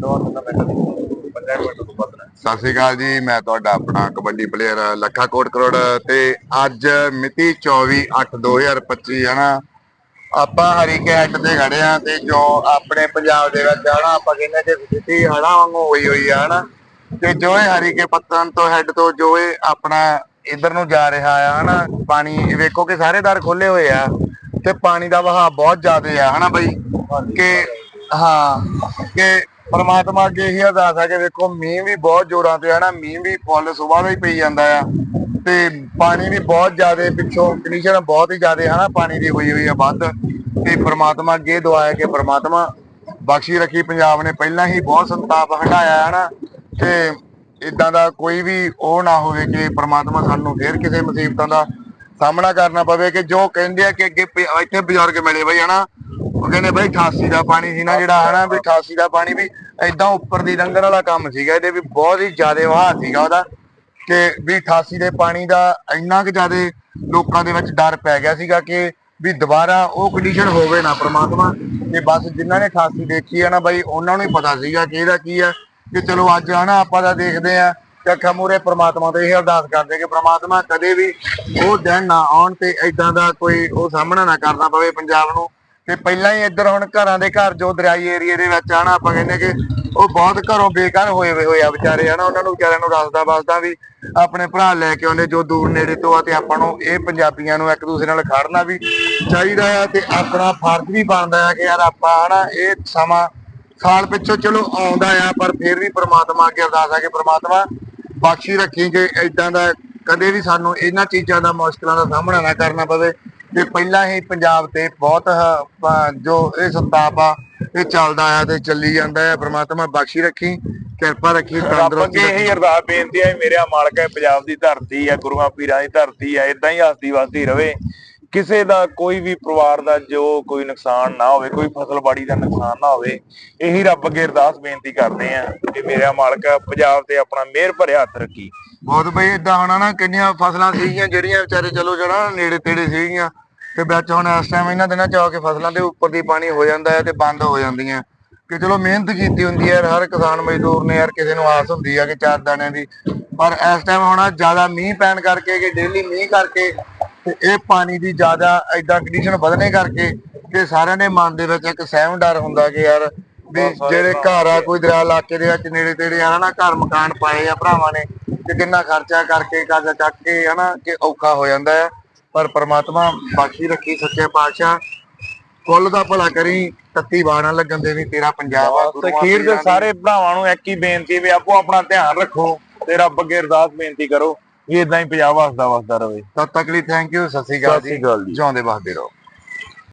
ਦੋ ਤਿੰਨ minute minute ਤੋਂ ਵੱਧ ਨਹੀਂ ਸਤਿ ਸ਼੍ਰੀ ਅਕਾਲ ਜੀ, ਮੈਂ ਤੁਹਾਡਾ ਆਪਣਾ ਕਬੱਡੀ ਪਲੇਅਰ ਲੱਖਾ ਕੋਟ ਕਰੋੜ ਤੇ ਅੱਜ ਮਿਤੀ 24/8/2025 ਹੈ ਨਾ, ਆਪਾਂ ਹਰੀਕੇ ਹੈੱਡ ਤੇ ਖੜੇ ਆ ਤੇ ਜੋ ਆਪਣੇ ਪੰਜਾਬ ਦੇ ਵਿੱਚ ਹਨਾ, ਆਪਾਂ ਕਹਿੰਦੇ ਕਿ ਸਿੱਧੀ ਹੜਾ ਵਾਂਗੂ ਹੋਈ ਹੋਈ ਆ ਹਨਾ, ਤੇ ਜੋ ਇਹ ਹਰੀਕੇ ਪੱਤਨ ਤੋਂ ਹੈੱਡ ਤੋਂ ਜੋ ਇਹ ਆਪਣਾ ਇਧਰ ਨੂੰ ਜਾ ਰਿਹਾ ਆ ਹਨਾ, ਪਾਣੀ ਵੇਖੋ ਕਿ ਸਾਰੇ ਦਰ ਖੋਲੇ ਹੋਏ ਆ ਤੇ ਪਾਣੀ ਦਾ ਵਹਾਅ ਬਹੁਤ ਜ਼ਿਆਦਾ ਆ ਹਨਾ ਬਈ, ਕਿ ਹਾਂ, ਕਿ ਪਰਮਾਤਮਾ ਅੱਗੇ ਇਹੀ ਅਰਦਾਸ ਹੈ ਕਿ ਦੇਖੋ ਮੀਂਹ ਵੀ ਬਹੁਤ ਜ਼ੋਰਾਂ ਤੇ ਹੈ ਨਾ, ਮੀਂਹ ਵੀ ਫੁੱਲ ਸੁਬਾਹ ਦਾ ਹੀ ਪਈ ਜਾਂਦਾ ਆ। ਤੇ ਪਾਣੀ ਵੀ ਬਹੁਤ ਜ਼ਿਆਦਾ, ਪਿੱਛੋਂ ਕੰਡੀਸ਼ਨ ਬਹੁਤ ਹੀ ਜ਼ਿਆਦਾ ਹਨਾ, ਪਾਣੀ ਦੀ ਹੋਈ ਹੋਈ ਆ ਵੱਧ। ਤੇ ਪਰਮਾਤਮਾ ਅੱਗੇ ਦੁਆ ਹੈ ਕਿ ਪ੍ਰਮਾਤਮਾ ਬਖਸ਼ੀ ਰੱਖੀ, ਪੰਜਾਬ ਨੇ ਪਹਿਲਾਂ ਹੀ ਬਹੁਤ ਸੰਤਾਪ ਹਟਾਇਆ ਹਨਾ ਤੇ ਇਦਾਂ ਦਾ ਕੋਈ ਵੀ ਉਹ ਨਾ ਹੋਵੇ ਕਿ ਪ੍ਰਮਾਤਮਾ ਸਾਨੂੰ ਫੇਰ ਕਿਸੇ ਮੁਸੀਬਤਾਂ ਦਾ ਸਾਹਮਣਾ ਕਰਨਾ ਪਵੇ, ਕਿ ਜੋ ਕਹਿੰਦੇ ਆ ਕਿ ਅੱਗੇ ਇੱਥੇ ਬਜ਼ੁਰਗ ਮਿਲੇ ਬਈ ਹਨਾ। ਉਹ ਕਹਿੰਦੇ ਬਈ 88 ਦਾ ਪਾਣੀ ਸੀ ਨਾ ਜਿਹੜਾ ਹਨਾ ਵੀ 88 ਦਾ ਪਾਣੀ ਵੀ ਏਦਾਂ ਉੱਪਰ ਦੀ ਲੰਗਰ ਵਾਲਾ ਕੰਮ ਸੀਗਾ, ਇਹਦੇ ਵੀ ਬਹੁਤ ਹੀ ਜ਼ਿਆਦਾ ਵਹਾਅ ਸੀਗਾ ਉਹਦਾ। ਕਿ ਵੀ 88 ਦੇ ਪਾਣੀ ਦਾ ਇੰਨਾ ਕੁ ਜ਼ਿਆਦਾ ਲੋਕਾਂ ਦੇ ਵਿੱਚ ਡਰ ਪੈ ਗਿਆ ਸੀਗਾ ਕਿ ਵੀ ਦੁਬਾਰਾ ਉਹ ਕੰਡੀਸ਼ਨ ਹੋਵੇ ਨਾ ਪ੍ਰਮਾਤਮਾ। ਤੇ ਬਸ ਜਿਨ੍ਹਾਂ ਨੇ 88 ਦੇਖੀ ਹੈ ਨਾ ਬਾਈ, ਉਹਨਾਂ ਨੂੰ ਹੀ ਪਤਾ ਸੀਗਾ ਕਿ ਇਹਦਾ ਕੀ ਹੈ ਕਿ ਚਲੋ ਅੱਜ ਹਨਾ ਆਪਾਂ ਦਾ ਦੇਖਦੇ ਆ ਕਿ ਅੱਖਾਂ ਮੂਰੇ ਪ੍ਰਮਾਤਮਾ ਤੋਂ ਇਹ ਅਰਦਾਸ ਕਰਦੇ ਕਿ ਪ੍ਰਮਾਤਮਾ ਕਦੇ ਵੀ ਉਹ ਦਿਨ ਨਾ ਆਉਣ ਤੇ ਐਦਾਂ ਦਾ ਕੋਈ ਉਹ ਸਾਹਮਣਾ ਨਾ ਕਰਨਾ ਪਵੇ ਪੰਜਾਬ ਨੂੰ। ਤੇ ਪਹਿਲਾਂ ਹੀ ਇੱਧਰ ਹੁਣ ਘਰਾਂ ਦੇ ਘਰ ਜੋ ਦਰਿਆਈ ਏਰੀਏ ਦੇ ਵਿੱਚ ਆਣਾ ਆਪਾਂ ਕਹਿੰਦੇ ਕਿ ਉਹ ਬਹੁਤ ਘਰੋਂ ਬੇਕਾਰ ਹੋਏ ਹੋਏ ਹੋਏ ਆ ਵਿਚਾਰੇ ਹਨਾ, ਉਹਨਾਂ ਨੂੰ ਵਿਚਾਰਿਆਂ ਨੂੰ ਰਸਦਾ ਬਸਦਾ ਵੀ ਆਪਣੇ ਭਰਾ ਲੈ ਕੇ ਆਉਂਦੇ ਜੋ ਦੂਰ ਨੇੜੇ ਤੋਂ ਆ ਤੇ ਆਪਾਂ ਨੂੰ ਇਹ ਪੰਜਾਬੀਆਂ ਨੂੰ ਇੱਕ ਦੂਸਰੇ ਨਾਲ ਖੜਨਾ ਵੀ ਚਾਹੀਦਾ ਆ ਤੇ ਆਪਣਾ ਫਰਜ਼ ਵੀ ਬਣਦਾ ਆ ਕਿ ਯਾਰ ਆਪਾਂ ਹਨਾ, ਇਹ ਸਮਾਂ ਸਾਲ ਪਿੱਛੋਂ ਚਲੋ ਆਉਂਦਾ ਆ, ਪਰ ਫਿਰ ਵੀ ਪ੍ਰਮਾਤਮਾ ਅੱਗੇ ਅਰਦਾਸ ਆ ਕਿ ਪ੍ਰਮਾਤਮਾ ਬਖਸ਼ੀ ਰੱਖੀ ਕਿ ਇਦਾਂ ਦਾ ਕਦੇ ਵੀ ਸਾਨੂੰ ਇਹਨਾਂ ਚੀਜ਼ਾਂ ਦਾ ਮੁਸ਼ਕਲਾਂ ਦਾ ਸਾਹਮਣਾ ਨਾ ਕਰਨਾ ਪਵੇ। ਤੇ ਪਹਿਲਾਂ ਹੀ ਪੰਜਾਬ ਤੇ ਬਹੁਤ ਹ- ਜੋ ਇਹ ਸੰਤਾਪ ਆ ਇਹ ਚੱਲਦਾ ਆ ਤੇ ਚੱਲੀ ਜਾਂਦਾ ਆ। ਪ੍ਰਮਾਤਮਾ ਬਖਸ਼ੀ ਰੱਖੀ ਕਿਰਪਾ ਰੱਖੀ ਤੰਦਰੁਸਤੀ ਇਹੀ ਅਰਦਾਸ ਬੇਨਤੀ ਹੈ ਮੇਰਾ ਮਾਲਕ ਹੈ ਪੰਜਾਬ ਦੀ ਧਰਤੀ ਹੈ ਗੁਰੂਆਂ ਪੀਰਾਂ ਦੀ ਧਰਤੀ ਹੈ ਇਦਾਂ ਹੀ ਹੱਸਦੀ ਵਸਦੀ ਰਵੇ। ਕਿਸੇ ਦਾ ਕੋਈ ਵੀ ਪਰਿਵਾਰ ਦਾ ਜੋ ਕੋਈ ਨੁਕਸਾਨ ਨਾ ਹੋਵੇ ਕੋਈ ਫਸਲਬਾੜੀ ਦਾ ਨੁਕਸਾਨ ਨਾ ਹੋਵੇ ਇਹੀ ਰੱਬ ਅੱਗੇ ਅਰਦਾਸ ਬੇਨਤੀ ਕਰਦੇ ਆ ਕਿ ਮੇਰਾ ਮਾਲਕ ਹੈ, ਪੰਜਾਬ ਤੇ ਆਪਣਾ ਮਿਹਰ ਭਰਿਆ ਹੱਥ ਰੱਖੀ। ਬਹੁਤ ਬਈ ਇਦਾਂ ਹੋਣਾ ਨਾ ਕਿੰਨੀਆਂ ਫਸਲਾਂ ਸੀਗੀਆਂ ਜਿਹੜੀਆਂ ਵਿਚਾਰੇ ਚਲੋ ਜਿਹੜਾ ਨੇੜੇ ਤੇੜੇ ਸੀਗੀਆਂ ਤੇ ਵਿੱਚ ਹੁਣ ਇਸ ਟਾਈਮ ਇਹਨਾਂ ਦਿਨਾਂ ਚ ਆ ਕੇ ਫਸਲਾਂ ਦੇ ਉੱਪਰ ਦੀ ਪਾਣੀ ਹੋ ਜਾਂਦਾ ਹੈ ਤੇ ਬੰਦ ਹੋ ਜਾਂਦੀਆਂ। ਕਿ ਚਲੋ ਮਿਹਨਤ ਕੀਤੀ ਹੁੰਦੀ ਹੈ ਹਰ ਕਿਸਾਨ ਮਜ਼ਦੂਰ ਨੇ ਯਾਰ ਕਿਸੇ ਨੂੰ ਆਸ ਹੁੰਦੀ ਹੈ ਕਿ ਚਾਰ ਦਾਣਿਆਂ ਦੀ। ਪਰ ਇਸ ਟਾਈਮ ਹੋਣਾ ਜ਼ਿਆਦਾ ਮੀਂਹ ਪੈਣ ਕਰਕੇ ਕਿ ਡੇਲੀ ਮੀਂਹ ਕਰਕੇ ਤੇ ਇਹ ਪਾਣੀ ਦੀ ਜ਼ਿਆਦਾ ਐਦਾਂ ਕੰਡੀਸ਼ਨ ਵਧਣੇ ਕਰਕੇ ਕਿ ਸਾਰਿਆਂ ਦੇ ਮਨ ਦੇ ਵਿੱਚ ਇੱਕ ਸਹਿਮ ਡਰ ਹੁੰਦਾ ਕਿ ਯਾਰ ਵੀ ਜਿਹੜੇ ਘਰ ਆ ਕੋਈ ਦਰਿਆ ਇਲਾਕੇ ਦੇ ਵਿੱਚ ਨੇੜੇ ਤੇੜੇ ਆ ਨਾ ਘਰ ਮਕਾਨ ਪਾਏ ਆ ਭਰਾਵਾਂ ਨੇ ਕਿ ਕਿੰਨਾ ਖਰਚਾ ਕਰਕੇ ਕਰਜ਼ਾ ਚੱਕ ਕੇ ਹਨਾ ਕਿ ਔਖਾ ਹੋ ਜਾਂਦਾ ਹੈ ਪਰ ਪ੍ਰਮਾਤਮਾ ਬਾਕੀ ਰੱਖੀ ਸੱਚੇ ਪਾਤਸ਼ਾਹ ਕੁੱਲ ਦਾ ਭਲਾ ਕਰੀ ਤੱਤੀ ਬਾਣਾ ਲੱਗਣ ਦੇ ਵੀ ਤੇਰਾ ਪੰਜਾਬ ਆ ਤੇ ਖੀਰ ਦੇ। ਸਾਰੇ ਭਰਾਵਾਂ ਨੂੰ ਇੱਕ ਹੀ ਬੇਨਤੀ ਵੀ ਆਪੋ ਆਪਣਾ ਧਿਆਨ ਰੱਖੋ ਤੇ ਰੱਬ ਅੱਗੇ ਅਰਦਾਸ ਬੇਨਤੀ ਕਰੋ ਵੀ ਇਦਾਂ ਹੀ ਪੰਜਾਬ ਵਸਦਾ ਰਵੇ ਤਦ ਤੱਕ ਲਈ ਥੈਂਕ ਯੂ ਸਤਿ ਸ਼੍ਰੀ ਅਕਾਲ ਜੀ। ਜਿਉਂਦੇ ਵਸਦੇ ਰਹੋ